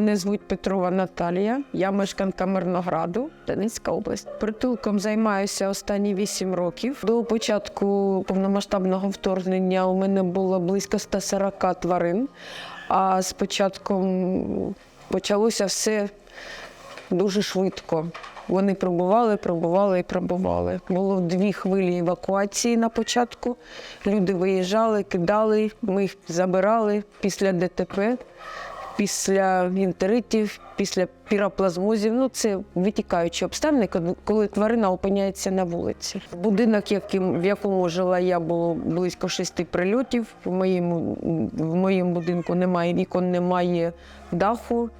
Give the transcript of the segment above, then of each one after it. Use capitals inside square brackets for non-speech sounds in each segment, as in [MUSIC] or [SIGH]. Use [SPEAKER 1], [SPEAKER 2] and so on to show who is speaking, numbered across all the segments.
[SPEAKER 1] Мене звуть Петрова Наталія, я мешканка Мирнограду, Донецька область. Притулком займаюся останні 8 років. До початку повномасштабного вторгнення у мене було близько 140 тварин. А з початком почалося все дуже швидко. Вони пробували, пробували і пробували. Було дві хвилі евакуації на початку. Люди виїжджали, кидали, ми їх забирали після ДТП, після інтеритів, після піроплазмозів. Ну, це витікаючі обставини, коли- коли тварина опиняється на вулиці. Будинок, яким, в якому жила я, було близько шести прильотів. В моєму, в моєму будинку немає вікон, немає даху.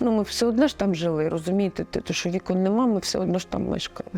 [SPEAKER 1] Ну, ми все одно ж там жили, розумієте? Те, що вікон нема, ми все одно ж там мешкали.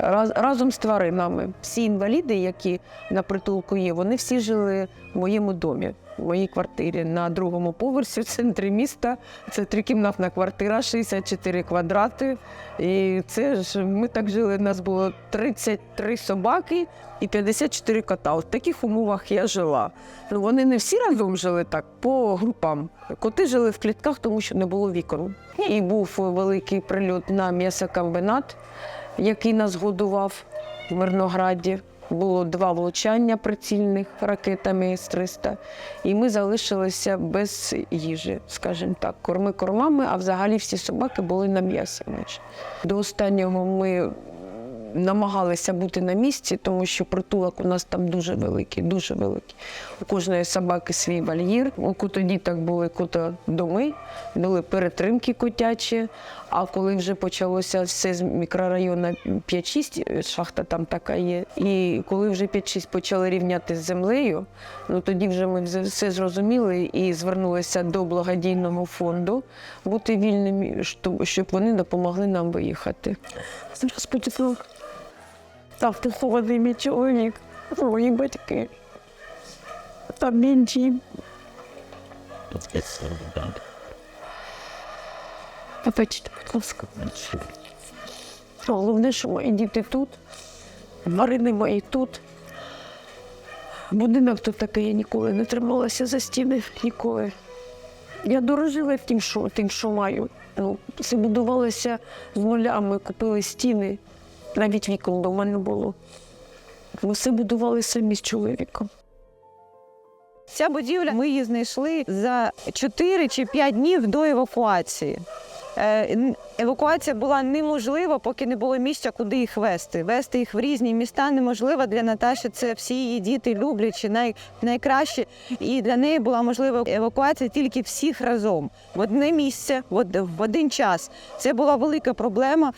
[SPEAKER 1] Раз, разом з тваринами. Всі інваліди, які на притулку є, вони всі жили в моєму домі, в моїй квартирі на другому поверсі в центрі міста. Це трикімнатна квартира, 64 квадрати. І це ж ми так жили. У нас було 33 собаки і 54 кота. В таких умовах я жила. Ну, вони не всі разом жили так, по групам. Коти жили в клітках, тому що не було вікон. І був великий прильот на м'ясокомбінат який нас годував в Мирнограді. Було два влучання прицільних ракетами С-300, і ми залишилися без їжі, скажімо так, корми кормами, а взагалі всі собаки були на м'ясі. До останнього ми намагалися бути на місці, тому що притулок у нас там дуже великий, дуже великий. У кожної собаки свій вольєр. У котодіток були котодоми, були перетримки котячі. А коли вже почалося все з мікрорайону 5-6, шахта там така є. І коли вже 5-6 почали рівняти з землею, ну тоді вже ми все- зрозуміли і звернулися до благодійного фонду бути вільними, щоб- вони допомогли нам виїхати. Зараз потепло. Так, ти холодний мій чоловік, мої батьки. Там інші. Побачите, будь ласка. Головне, що мої діти тут, Марини мої тут. Будинок тут такий, я ніколи не трималася за стіни, ніколи. Я дорожила тим, що, тим, що маю. Ну, все будувалося з нуля, ми купили стіни, навіть вікон вдома не було. Ми все будували самі з чоловіком.
[SPEAKER 2] Ця будівля ми її знайшли за 4 чи 5 днів до евакуації. Е, Евакуація була неможлива, поки не було місця, куди їх вести. Вести їх в різні міста неможливо. Для Наташі це всі її діти люблячі, най, найкраще. І для неї була можлива евакуація тільки всіх разом в одне місце, в, один час. Це була велика проблема,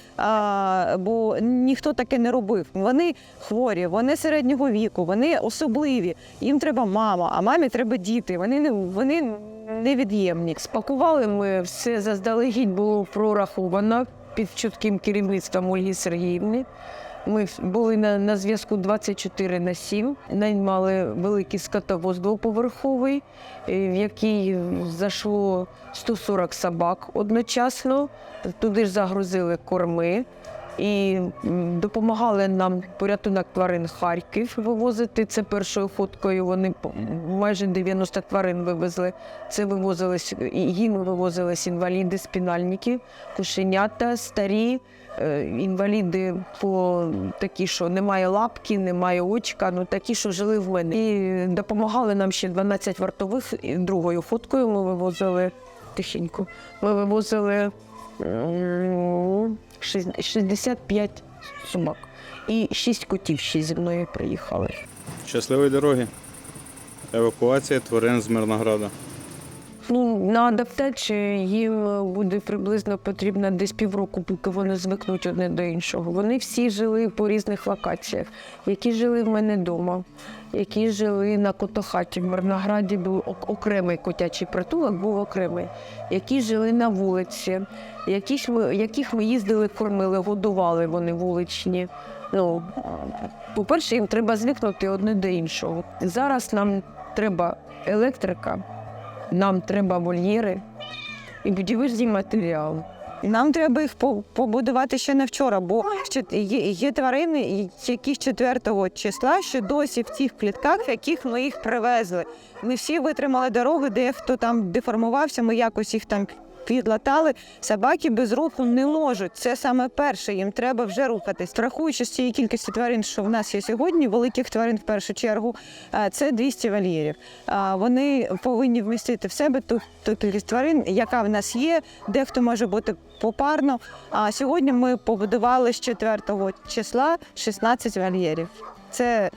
[SPEAKER 2] бо ніхто таке не робив. Вони хворі, вони середнього віку, вони особливі. Їм треба мама, а мамі треба діти. Вони не вони невід'ємні.
[SPEAKER 1] Спакували ми все заздалегідь було прораховано під чітким керівництвом Ольги Сергіївни. Ми були на, на зв'язку 24 на 7. Наймали великий скотовоз двоповерховий, е, в який зайшло 140 собак одночасно. Туди ж загрузили корми. І допомагали нам порятунок тварин Харків вивозити. Це першою ходкою. Вони майже 90 тварин вивезли. Це вивозились їм вивозились інваліди, спінальники, кошенята, старі. е, Інваліди по такі, що немає лапки, немає очка, ну такі, що жили в мене. І допомагали нам ще 12 вартових. Другою ходкою ми вивозили тихенько. Ми вивозили 65 собак. І 6 котів ще зі мною приїхали.
[SPEAKER 3] Щасливої дороги. Евакуація тварин з Мирнограда.
[SPEAKER 1] Ну, на адаптацію їм буде приблизно потрібно десь півроку, поки вони звикнуть одне до іншого. Вони всі жили по різних локаціях, які жили в мене вдома, які жили на котохаті. В Мирнограді був окремий котячий притулок, був окремий, які жили на вулиці, яких ми, яких ми їздили, кормили, годували вони вуличні. Ну, по-перше, їм треба звикнути одне до іншого. Зараз нам треба електрика. Нам треба вольєри і будівельний матеріал.
[SPEAKER 2] Нам треба їх по- побудувати ще не вчора, бо є тварини, які з 4 числа ще досі в тих клітках, в яких ми їх привезли. Ми всі витримали дороги, де хто там деформувався, ми якось їх там підлатали. Собаки без руху не можуть. Це саме перше. Їм треба вже рухатись. Врахуючи з цієї кількості тварин, що в нас є сьогодні, великих тварин в першу чергу, це 200 вольєрів. Вони повинні вмістити в себе ту, ту кількість тварин, яка в нас є. Дехто може бути попарно. А сьогодні ми побудували з 4 числа 16 вольєрів. Це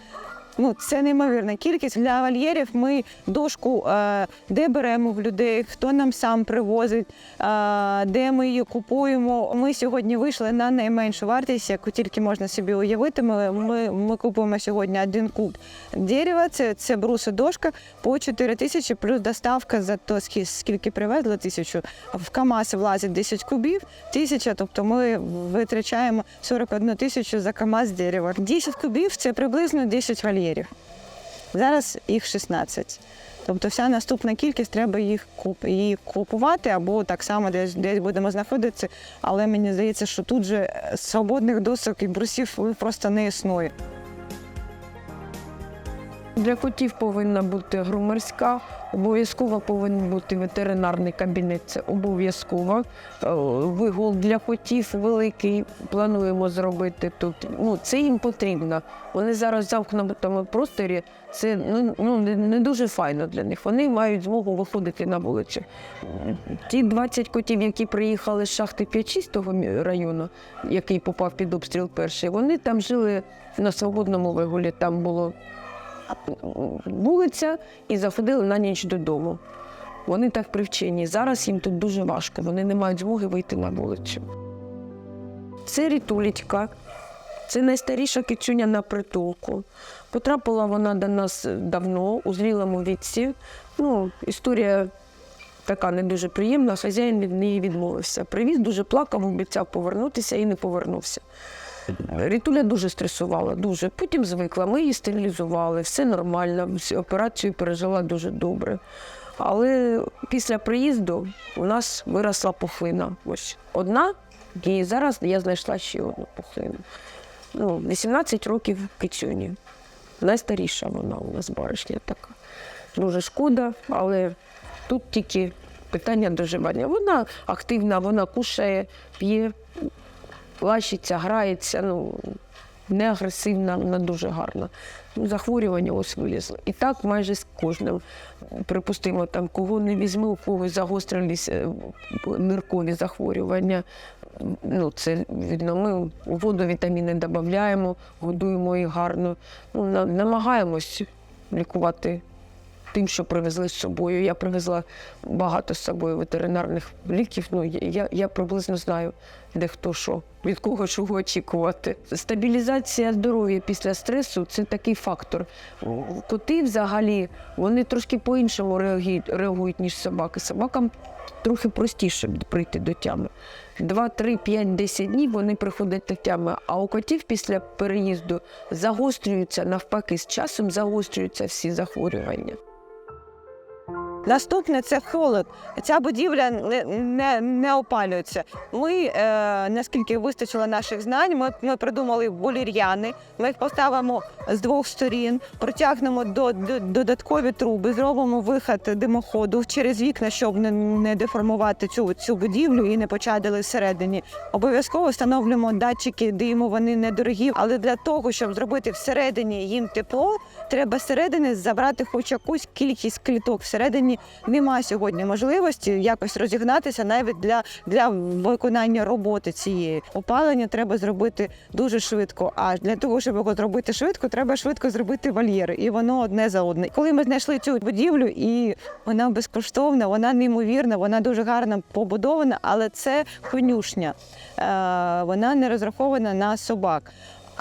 [SPEAKER 2] Ну, це неймовірна кількість. Для вольєрів ми дошку е, де беремо в людей, хто нам сам привозить, е, де ми її купуємо. Ми сьогодні вийшли на найменшу вартість, яку тільки можна собі уявити. Ми, ми, ми купуємо сьогодні один куб дерева, це, це бруси дошка по 4 тисячі, плюс доставка за то, скільки привезли тисячу. В КАМАЗ влазить 10 кубів, тисяча, тобто ми витрачаємо 41 тисячу за КАМАЗ дерева. 10 кубів це приблизно 10 вольєрів. Зараз їх 16. Тобто вся наступна кількість треба їх її купувати або так само десь, десь будемо знаходитися. Але мені здається, що тут же е, свободних досок і брусів просто не існує.
[SPEAKER 1] Для котів повинна бути грумерська, обов'язково повинен бути ветеринарний кабінет. Це обов'язково. Е, Вигул для котів великий. Плануємо зробити тут. Ну, це їм потрібно. Вони зараз в замкнутому просторі. Це ну, ну, не дуже файно для них. Вони мають змогу виходити на вулицю. Ті 20 котів, які приїхали з шахти 5-6 району, який попав під обстріл перший, вони там жили на свободному вигулі. Там було вулиця і заходили на ніч додому. Вони так привчені. Зараз їм тут дуже важко, вони не мають змоги вийти на вулицю. Це рітулечка, це найстаріша кицюня на притулку. Потрапила вона до нас давно, у зрілому віці. Ну, історія така не дуже приємна, хазяїн від неї відмовився. Привіз, дуже плакав, обіцяв повернутися і не повернувся. Рітуля дуже стресувала, дуже. Потім звикла. Ми її стерилізували, все нормально, всю операцію пережила дуже добре. Але після приїзду у нас виросла пухлина. Ось одна, і зараз я знайшла ще одну пухлину. Ну, 18 років кицюні. Найстаріша вона у нас баришня така. Дуже шкода, але тут тільки питання доживання. Вона активна, вона кушає, п'є, лащиться, грається, ну, не агресивна, вона дуже гарна. Ну, захворювання ось вилізло. І так майже з кожним. Припустимо, там, кого не візьми, у когось загострилися ниркові захворювання. Ну, це видно, ми воду вітаміни додаємо, годуємо їх гарно. Ну, на- намагаємось лікувати тим, що привезли з собою. Я привезла багато з собою ветеринарних ліків. Ну, я- я, приблизно знаю, де хто що, від кого чого очікувати. Стабілізація здоров'я після стресу це такий фактор. Коти взагалі вони трошки по-іншому реагують, реагують, ніж собаки. Собакам трохи простіше прийти до тями. Два, три, п'ять, десять днів вони приходять до тями. А у котів після переїзду загострюються навпаки, з часом загострюються всі захворювання.
[SPEAKER 2] Наступне це холод. Ця будівля не, не, не опалюється. Ми, е, наскільки вистачило наших знань, ми, ми придумали вольєр'яни. Ми їх поставимо з двох сторін, протягнемо до, до додаткові труби, зробимо виход димоходу через вікна, щоб не, не деформувати цю, цю будівлю і не почадили всередині. Обов'язково встановлюємо датчики диму, вони недорогі, але для того, щоб зробити всередині їм тепло, треба зсередини забрати хоч якусь кількість кліток. Всередині немає сьогодні можливості якось розігнатися навіть для, для виконання роботи цієї. Опалення треба зробити дуже швидко. А для того, щоб його зробити швидко, треба швидко зробити вольєри. І воно одне за одне. Коли ми знайшли цю будівлю, і вона безкоштовна, вона неймовірна, вона дуже гарно побудована, але це конюшня. Е, вона не розрахована на собак.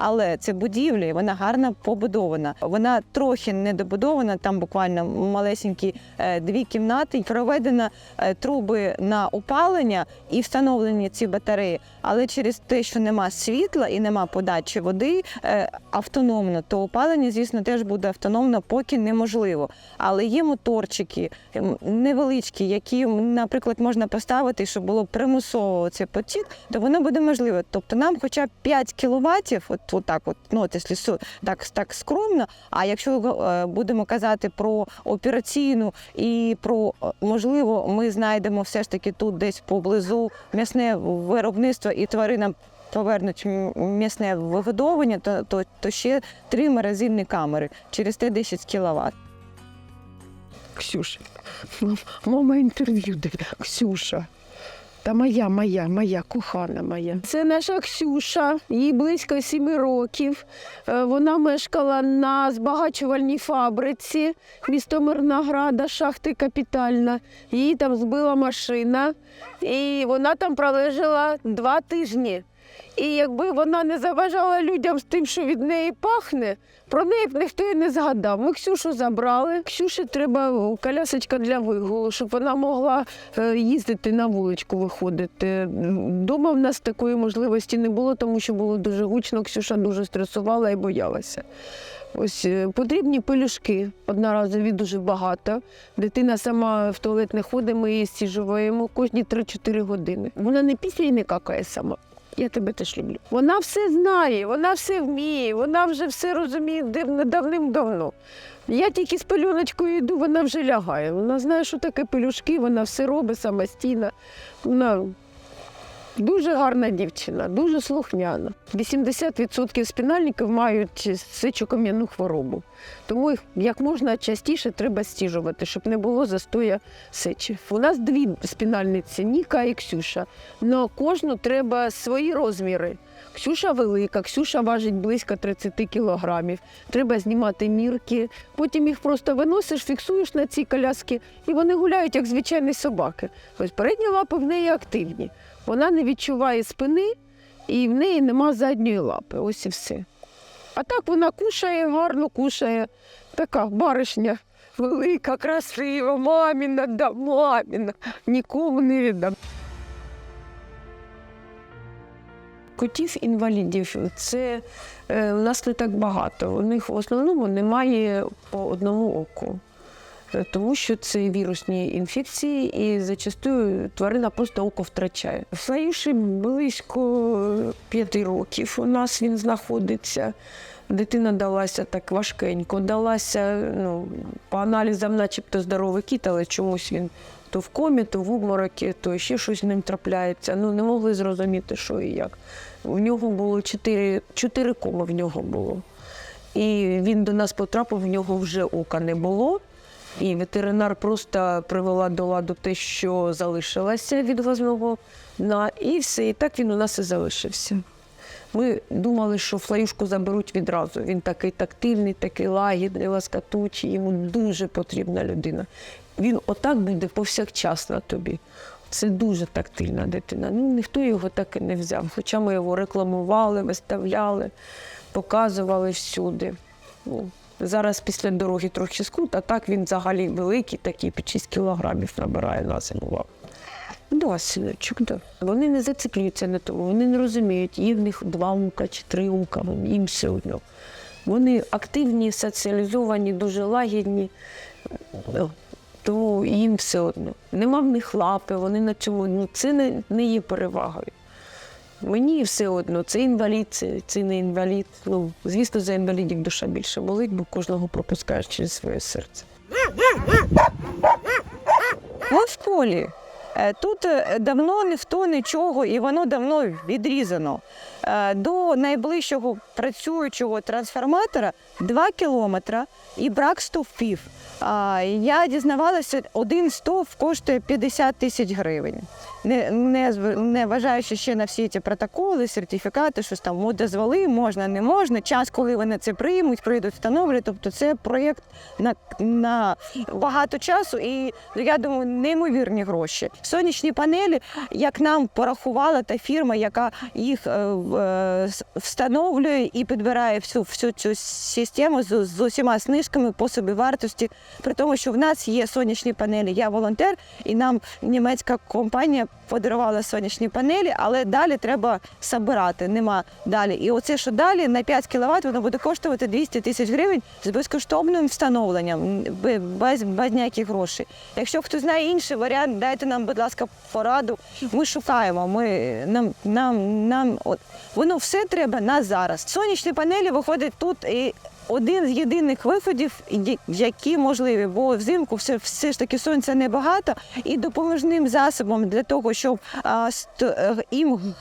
[SPEAKER 2] Але це будівля, і вона гарно побудована. Вона трохи недобудована, там буквально малесенькі е, дві кімнати. Проведено е, труби на опалення і встановлені ці батареї. Але через те, що нема світла і нема подачі води е, автономно, то опалення, звісно, теж буде автономно, поки неможливо. Але є моторчики ем, невеличкі, які, наприклад, можна поставити, щоб було примусово цей потік, то воно буде можливо. Тобто нам хоча б 5 кіловатів, от так, от, ну, от, якщо так, так скромно. А якщо е, будемо казати про операційну і про е, можливо, ми знайдемо все ж таки тут десь поблизу м'ясне виробництво і тваринам повернуть м'ясне вигодовування, то, то, то ще три морозильні камери через те 10 кВт.
[SPEAKER 1] Ксюша, мама інтерв'ю дає. Ксюша. Та моя, моя, моя, кохана моя. Це наша Ксюша, їй близько сіми років. Е, Вона мешкала на збагачувальній фабриці місто Мирнограда, шахти капітальна. Її там збила машина, і вона там пролежала два тижні. І якби вона не заважала людям з тим, що від неї пахне, про неї б ніхто і не згадав. Ми Ксюшу забрали. Ксюші треба колясочка для вигулу, щоб вона могла е, їздити на вуличку, виходити. Дома в нас такої можливості не було, тому що було дуже гучно. Ксюша дуже стресувала і боялася. Ось е, потрібні пелюшки одноразові дуже багато. Дитина сама в туалет не ходить, ми її стіжуємо кожні 3-4 години. Вона не після і не какає сама. Я тебе теж люблю. Вона все знає, вона все вміє, вона вже все розуміє давним-давно. Я тільки з пелюночкою йду, вона вже лягає. Вона знає, що таке пелюшки, вона все робить самостійно. Вона дуже гарна дівчина, дуже слухняна. 80% спінальників мають сечокам'яну хворобу. Тому їх як можна частіше треба стіжувати, щоб не було застоя сечі. У нас дві спінальниці Ніка і Ксюша. На кожну треба свої розміри. Ксюша велика, Ксюша важить близько 30 кілограмів. Треба знімати мірки, потім їх просто виносиш, фіксуєш на ці коляски, і вони гуляють як звичайні собаки. Ось передні лапи в неї активні. Вона не відчуває спини і в неї нема задньої лапи. Ось і все. А так вона кушає, гарно кушає. Така баришня велика, красива, маміна, да, маміна. Нікому не віддам. Котів інвалідів це е, у нас не так багато. У них в основному немає по одному оку. Тому що це вірусні інфекції, і зачастую тварина просто око втрачає. Флаюші близько п'яти років у нас він знаходиться. Дитина далася так важкенько, далася ну, по аналізам, начебто здоровий кіт, але чомусь він то в комі, то в обморокі, то ще щось з ним трапляється. Ну не могли зрозуміти, що і як. У нього було чотири, чотири коми в нього було. І він до нас потрапив, в нього вже ока не було. І ветеринар просто привела до ладу те, що залишилося від глазного дна, і все. І так він у нас і залишився. Ми думали, що флаюшку заберуть відразу. Він такий тактильний, такий лагідний, ласкатучий, йому дуже потрібна людина. Він отак буде повсякчасно тобі. Це дуже тактильна дитина. Ну, ніхто його так і не взяв. Хоча ми його рекламували, виставляли, показували всюди. Ну, зараз після дороги трохи скрут, а так він взагалі великий, такий під 6 кілограмів набирає на зиму. Да, да. Вони не зациклюються на тому, вони не розуміють, є в них два ука чи три ука, їм все одно. Вони активні, соціалізовані, дуже лагідні, тому їм все одно. Нема в них лапи, вони на цьому, ну це не, не є перевагою. Мені все одно, це інвалід, це, це не інвалід. Ну, звісно, за інвалідів душа більше болить, бо кожного пропускаєш через своє серце.
[SPEAKER 2] Ми в полі. Е, Тут е, давно ніхто нічого, і воно давно відрізано. Е, До найближчого працюючого трансформатора 2 кілометри і брак стовпів. А, Я дізнавалася, один стовп коштує 50 тисяч гривень. Не, не, не вважаючи ще на всі ці протоколи, сертифікати, щось там дозволи, можна, не можна. Час, коли вони це приймуть, прийдуть, встановлять. Тобто це проєкт на, на багато часу і я думаю, неймовірні гроші. Сонячні панелі, як нам порахувала та фірма, яка їх е, встановлює і підбирає всю, всю цю систему з, з усіма снижками по собівартості. При тому, що в нас є сонячні панелі, я волонтер, і нам німецька компанія подарували сонячні панелі, але далі треба собирати. Нема далі. І оце, що далі на 5 кВт, воно буде коштувати 200 тисяч гривень з безкоштовним встановленням, без, без ніяких грошей. Якщо хто знає інший варіант, дайте нам, будь ласка, пораду. Ми шукаємо. Ми, нам, нам, нам, от, воно все треба на зараз. Сонячні панелі виходять тут і один з єдиних виходів, які можливі, бо взимку все, все ж таки сонця небагато, і допоможним засобом для того, щоб е, їм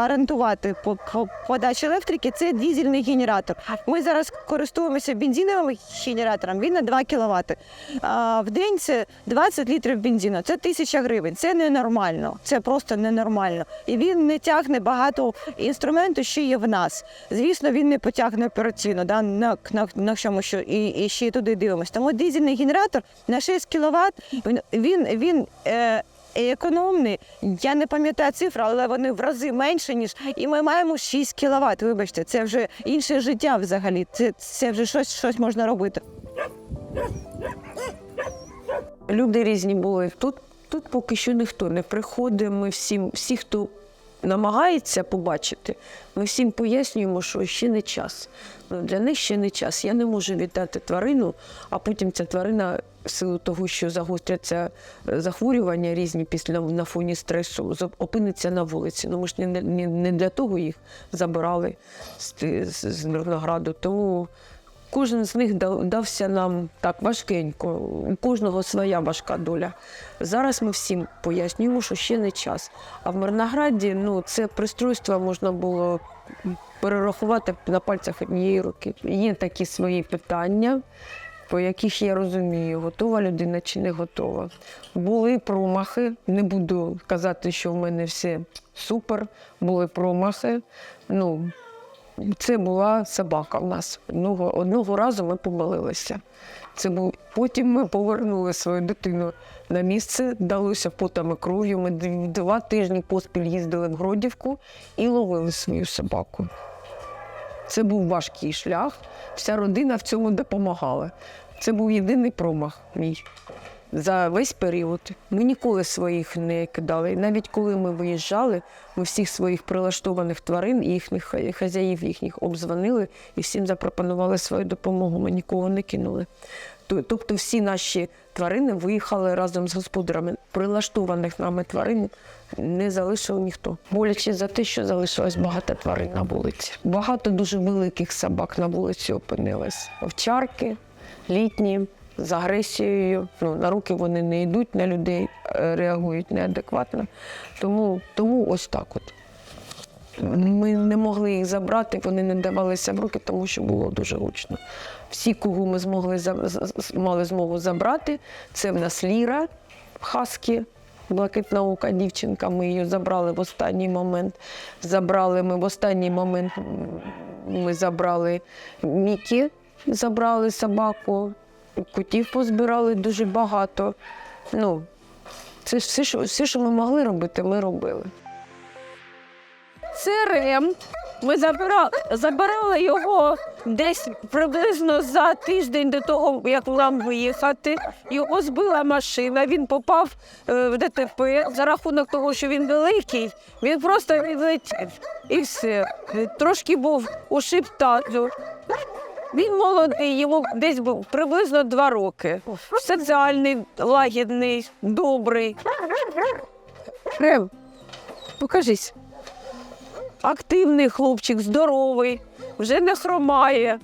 [SPEAKER 2] гарантувати по- по- подачу електрики, це дізельний генератор. Ми зараз користуємося бензиновим генератором, він на 2 кВт. А, в день це 20 літрів бензину, це тисяча гривень. Це ненормально, це просто ненормально. І він не тягне багато інструменту, що є в нас. Звісно, він не потягне операційно, да, на, на, на чому що і, і ще туди дивимося. Тому дизельний генератор на 6 кВт, він, він, він економний. Я не пам'ятаю цифру, але вони в рази менше, ніж. І ми маємо 6 кВт. Вибачте, це вже інше життя взагалі. Це, це вже щось, щось можна робити.
[SPEAKER 1] Люди різні були. Тут, тут поки що ніхто не приходить. Ми всім, всі, хто намагається побачити, ми всім пояснюємо, що ще не час. Ну, Для них ще не час. Я не можу віддати тварину, а потім ця тварина, в силу того, що загостряться е, захворювання різні після на фоні стресу, опиниться на вулиці. Ну ми ж не, не, не для того їх забирали з, з, з Мирнограду. Тому Кожен з них дався нам так важкенько. У кожного своя важка доля. Зараз ми всім пояснюємо, що ще не час. А в Мирнограді ну, це пристройство можна було перерахувати на пальцях однієї руки. Є такі свої питання, по яких я розумію, готова людина чи не готова. Були промахи. Не буду казати, що в мене все супер. Були промахи. Ну, це була собака в нас. Одного, одного разу ми помилилися. Це був... Потім ми повернули свою дитину на місце, далося потом і кров'ю. Ми два тижні поспіль їздили в Гродівку і ловили свою собаку. Це був важкий шлях. Вся родина в цьому допомагала. Це був єдиний промах мій. За весь період ми ніколи своїх не кидали. Навіть коли ми виїжджали, ми всіх своїх прилаштованих тварин, їхніх хазяїв їхніх обзвонили і всім запропонували свою допомогу. Ми нікого не кинули. Тобто всі наші тварини виїхали разом з господарями. Прилаштованих нами тварин не залишив ніхто. Боляче за те, що залишилось багато тварин на вулиці. Багато дуже великих собак на вулиці опинилось. Овчарки, літні, з агресією. Ну, на руки вони не йдуть, на людей е, реагують неадекватно. Тому, тому ось так от. Ми не могли їх забрати, вони не давалися в руки, тому що було дуже гучно. Всі, кого ми змогли мали змогу забрати, це в нас Ліра Хаскі, блакитна ока дівчинка. Ми її забрали в останній момент. Забрали ми в останній момент. Ми забрали Мікі, забрали собаку, котів позбирали дуже багато. Ну, це все, що, все, що ми могли робити, ми робили.
[SPEAKER 4] Це Рем. Ми забирали, забирали його десь приблизно за тиждень до того, як нам виїхати. Його збила машина, він попав е, в ДТП. За рахунок того, що він великий, він просто відлетів. І все. Трошки був ушиб тазу. Він молодий, йому десь був приблизно два роки. Соціальний, лагідний, добрий. Рем, покажись активний хлопчик, здоровий, вже не хромає,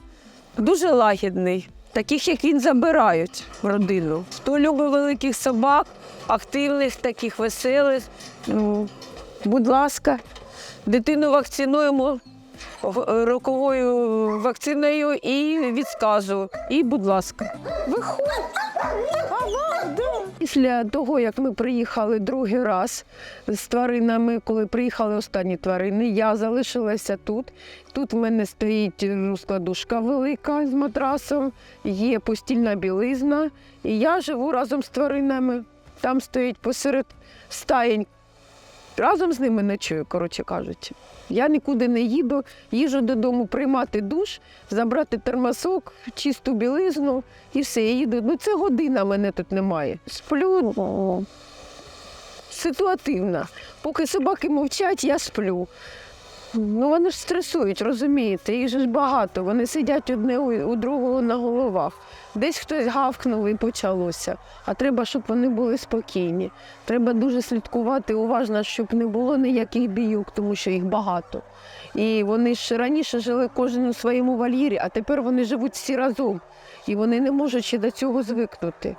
[SPEAKER 4] дуже лагідний. Таких, як він, забирають в родину. Хто любить великих собак, активних, таких веселих, ну, будь ласка, дитину вакцинуємо роковою вакциною і від сказу. І, будь ласка, виходь.
[SPEAKER 1] Після того, як ми приїхали другий раз з тваринами, коли приїхали останні тварини, я залишилася тут. Тут в мене стоїть розкладушка велика з матрасом, є постільна білизна, і я живу разом з тваринами. Там стоїть посеред стаєнь. Разом з ними ночую, коротше кажучи. Я нікуди не їду, їжу додому приймати душ, забрати термосок, чисту білизну і все, я їду. Ну це година мене тут немає. Сплю.
[SPEAKER 5] ситуативна. Поки собаки мовчать, я сплю. Ну вони ж стресують, розумієте, їх же ж багато. Вони сидять одне у, другого на головах. Десь хтось гавкнув і почалося. А треба, щоб вони були спокійні. Треба дуже слідкувати уважно, щоб не було ніяких бійок, тому що їх багато. І вони ж раніше жили кожен у своєму вольєрі, а тепер вони живуть всі разом. І вони не можуть ще до цього звикнути.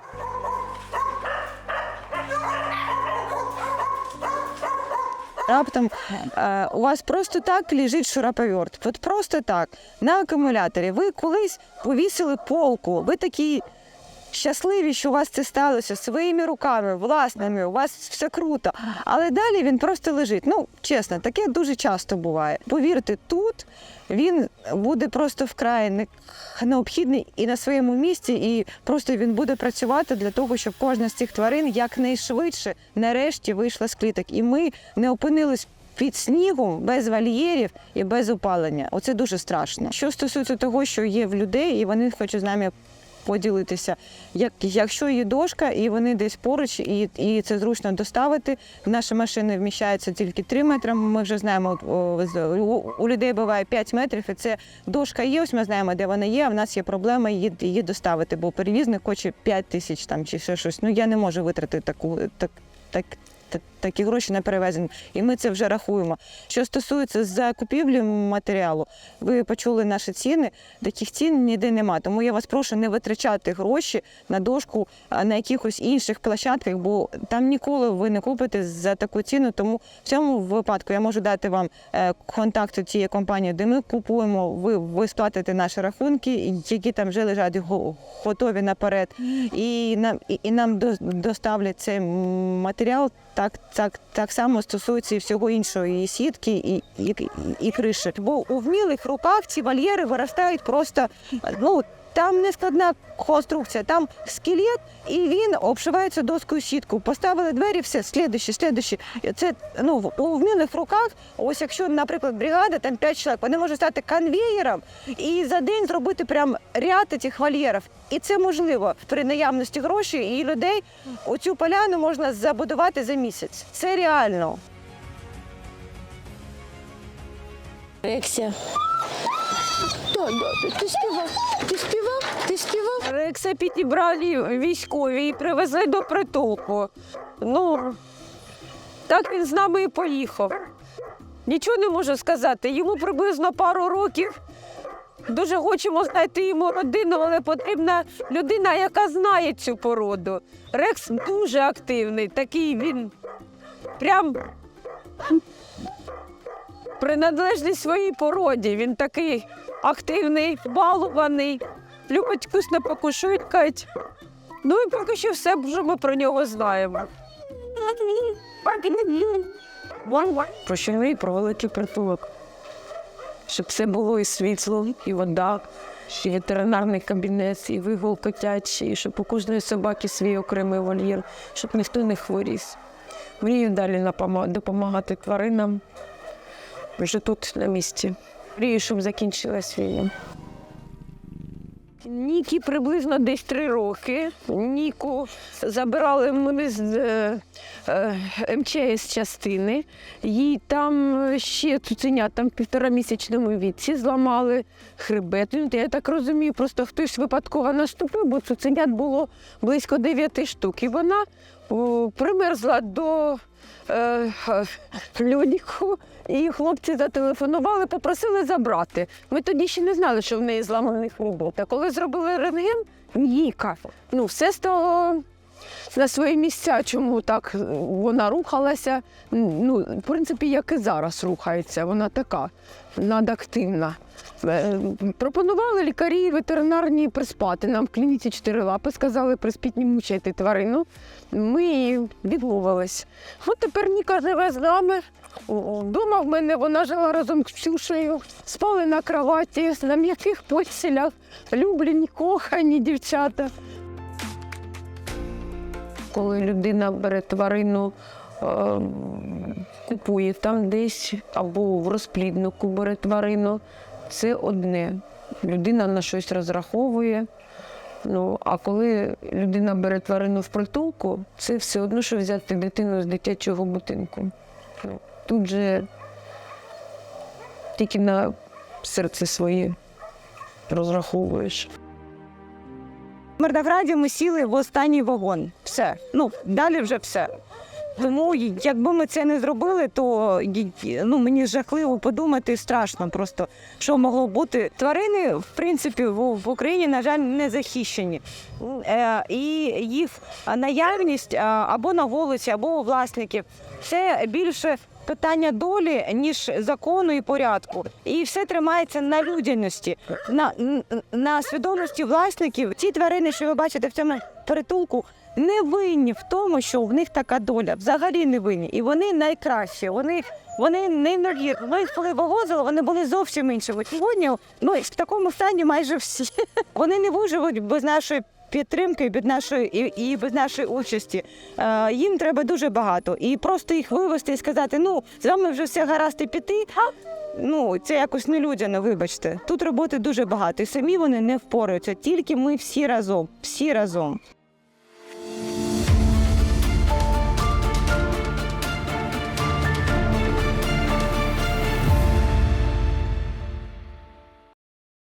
[SPEAKER 2] Раптом е, у вас просто так лежить шураповерт. От просто так. На акумуляторі. Ви колись повісили полку. Ви такі щасливі, що у вас це сталося своїми руками, власними, у вас все круто. Але далі він просто лежить. Ну, чесно, таке дуже часто буває. Повірте, тут він буде просто вкрай необхідний і на своєму місці, і просто він буде працювати для того, щоб кожна з цих тварин якнайшвидше нарешті вийшла з кліток. І ми не опинились. Під снігом без вольєрів і без опалення. Оце дуже страшно. Що стосується того, що є в людей, і вони хочуть з нами поділитися. Як, якщо є дошка, і вони десь поруч, і, і це зручно доставити. Наші машини вміщаються тільки 3 метри. Ми вже знаємо, у, людей буває 5 метрів, і це дошка є. Ось ми знаємо, де вона є. А в нас є проблема її, її доставити, бо перевізник хоче 5 тисяч там чи ще щось. Ну я не можу витратити таку так. так та- Такі гроші на перевезення, і ми це вже рахуємо. Що стосується закупівлі матеріалу, ви почули наші ціни. Таких цін ніде нема. Тому я вас прошу не витрачати гроші на дошку на якихось інших площадках, бо там ніколи ви не купите за таку ціну. Тому в цьому випадку я можу дати вам е, контакти тієї компанії, де ми купуємо. Ви, ви сплатите наші рахунки, які там вже лежать готові наперед, і нам і, і нам до- доставлять цей матеріал. Так, так, так само стосується і всього іншого, і сітки, і, і, і криші. Бо у вмілих руках ці вольєри виростають просто ну. Там не складна конструкція, там скелет, і він обшивається доскою сітку. Поставили двері, все, слідуючі, слідуючі. Це ну в- вмілих руках. Ось якщо, наприклад, бригада, там 5 чоловік, вони можуть стати конвеєром і за день зробити прям ряд цих вольєрів. І це можливо при наявності грошей і людей. Оцю поляну можна забудувати за місяць. Це реально.
[SPEAKER 5] Ти співав? Ти співав? Ти співав?
[SPEAKER 1] Рекса підібрали військові і привезли до притулку. Ну, так він з нами і поїхав. Нічого не можу сказати. Йому приблизно пару років. Дуже хочемо знайти йому родину, але потрібна людина, яка знає цю породу. Рекс дуже активний, такий він прям приналежний своїй породі. Він такий активний, балуваний, любить вкусно покушуткать. Ну і поки що все, що ми про нього знаємо.
[SPEAKER 5] Про що мрій? Про великий притулок. Щоб все було і світло, і вода, і ветеринарний кабінет, і вигул котячий, і щоб у кожної собаки свій окремий вольєр, щоб ніхто не хворів. Мрію далі допомагати тваринам. Вже тут на місці. Мрію, щоб закінчилась війна.
[SPEAKER 1] Нікі приблизно десь три роки. Ніку забирали ми з е, е, МЧС частини. Їй там ще цуценя там півторамісячному віці зламали хребет. Ну, Я так розумію, просто хтось випадково наступив, бо цуценят було близько дев'яти штук. І вона примерзла до е, е. І хлопці зателефонували, попросили забрати. Ми тоді ще не знали, що в неї зламаний хребет. А коли зробили рентген, Ніка, ну все стало на свої місця, чому так е, вона рухалася. Ну, в принципі, як і зараз рухається, вона така надактивна. Е, Пропонували лікарі ветеринарні приспати. Нам в клініці чотири лапи сказали, приспіть не мучайте тварину. Ми відмовились. От тепер Ніка живе з нами. Дома в мене вона жила разом з Ксюшею, спали на кроваті, на м'яких постілях, люблені, кохані дівчата. Коли людина бере тварину, е, купує там десь або в розпліднику бере тварину, це одне. Людина на щось розраховує, Ну а коли людина бере тварину в притулку, це все одно, що взяти дитину з дитячого будинку. Ну, тут же тільки на серце своє розраховуєш.
[SPEAKER 2] В Мирнограді ми сіли в останній вагон. Все. Ну, далі вже все. Тому, якби ми це не зробили, то ну, мені жахливо подумати, страшно просто, що могло бути. Тварини, в принципі, в, Україні, на жаль, не захищені. Е, і їх наявність або на вулиці, або у власників це більше питання долі, ніж закону і порядку. І все тримається на людяності, на, на свідомості власників. Ті тварини, що ви бачите в цьому притулку, не винні в тому, що в них така доля. Взагалі не винні. І вони найкращі. Вони, вони неймовірні. Ми їх коли вивозили, вони були зовсім іншими. Сьогодні ну, в такому стані майже всі. [LAUGHS] Вони не виживуть без нашої підтримки, без нашої і, і без нашої участі. Е, їм треба дуже багато. І просто їх вивезти і сказати: ну, з вами вже все гаразд і піти. Ну, це якось нелюдяно, вибачте. Тут роботи дуже багато, і самі вони не впораються. Тільки ми всі разом, всі разом.